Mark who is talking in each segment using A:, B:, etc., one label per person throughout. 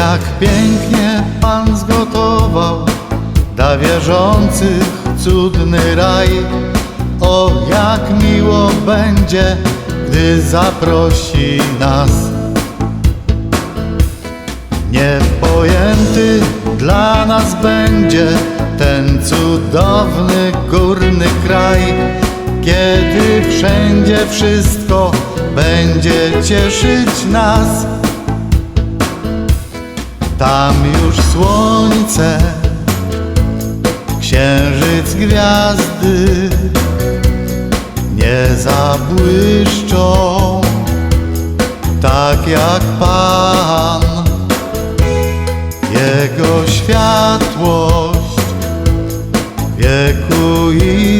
A: Jak pięknie Pan zgotował dla wierzących cudny raj. O, jak miło będzie, gdy zaprosi nas. Niepojęty dla nas będzie ten cudowny górny kraj, kiedy wszędzie wszystko będzie cieszyć nas. Tam już słońce, księżyc, gwiazdy nie zabłyszczą tak jak Pan. Jego światłość wiekuista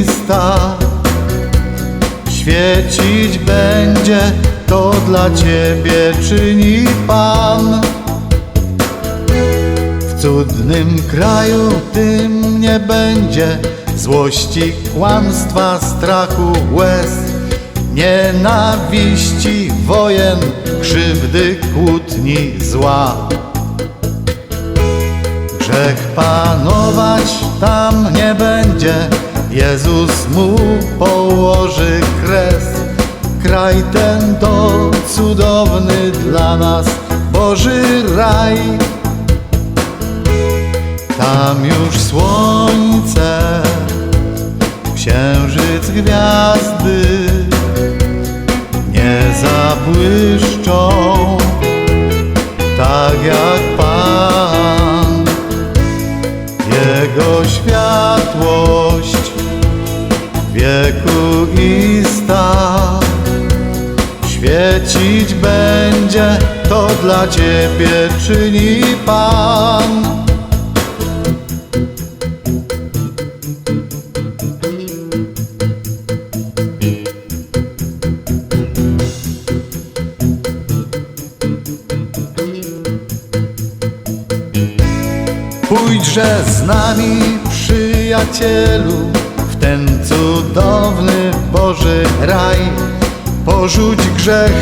A: świecić będzie, to dla Ciebie czyni Pan. W cudnym kraju tym nie będzie złości, kłamstwa, strachu, łez, nienawiści, wojen, krzywdy, kłótni, zła. Grzech panować tam nie będzie, Jezus mu położy kres. Kraj ten to cudowny dla nas Boży raj. Tam już słońce, księżyc, gwiazdy nie zabłyszczą tak jak Pan. Jego światłość wiekuista świecić będzie, to dla Ciebie czyni Pan. Pójdźże z nami, przyjacielu, w ten cudowny Boży raj. Porzuć grzech,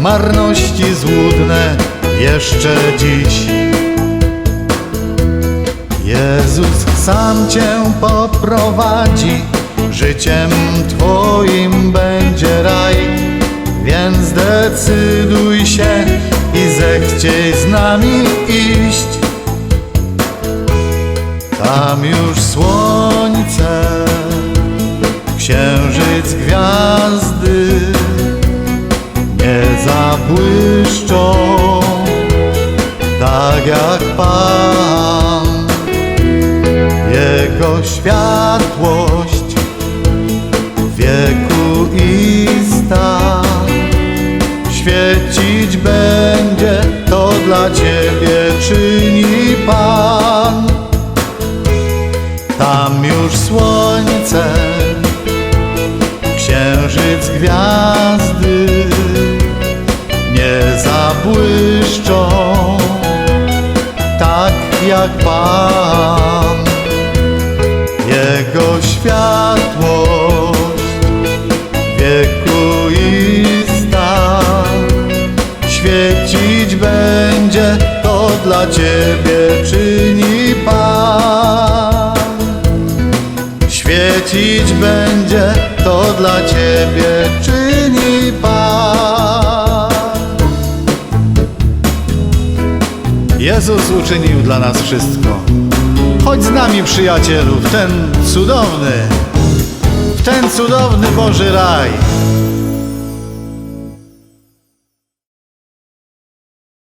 A: marności złudne jeszcze dziś. Jezus sam Cię poprowadzi, życiem Twoim będzie raj. Więc decyduj się i zechciej z nami Tam już słońce, księżyc, gwiazdy nie zabłyszczą tak jak Pan. Jego światłość wiekuista świecić będzie, to dla Ciebie czyni Pan. Już słońce, księżyc, gwiazdy nie zabłyszczą tak jak Pan. Jego światłość wiekuista świecić będzie, to dla Ciebie czyni Pan. Świecić będzie, to dla Ciebie czyni Pan. Jezus uczynił dla nas wszystko. Chodź z nami, przyjacielu, w ten cudowny, w ten cudowny Boży raj.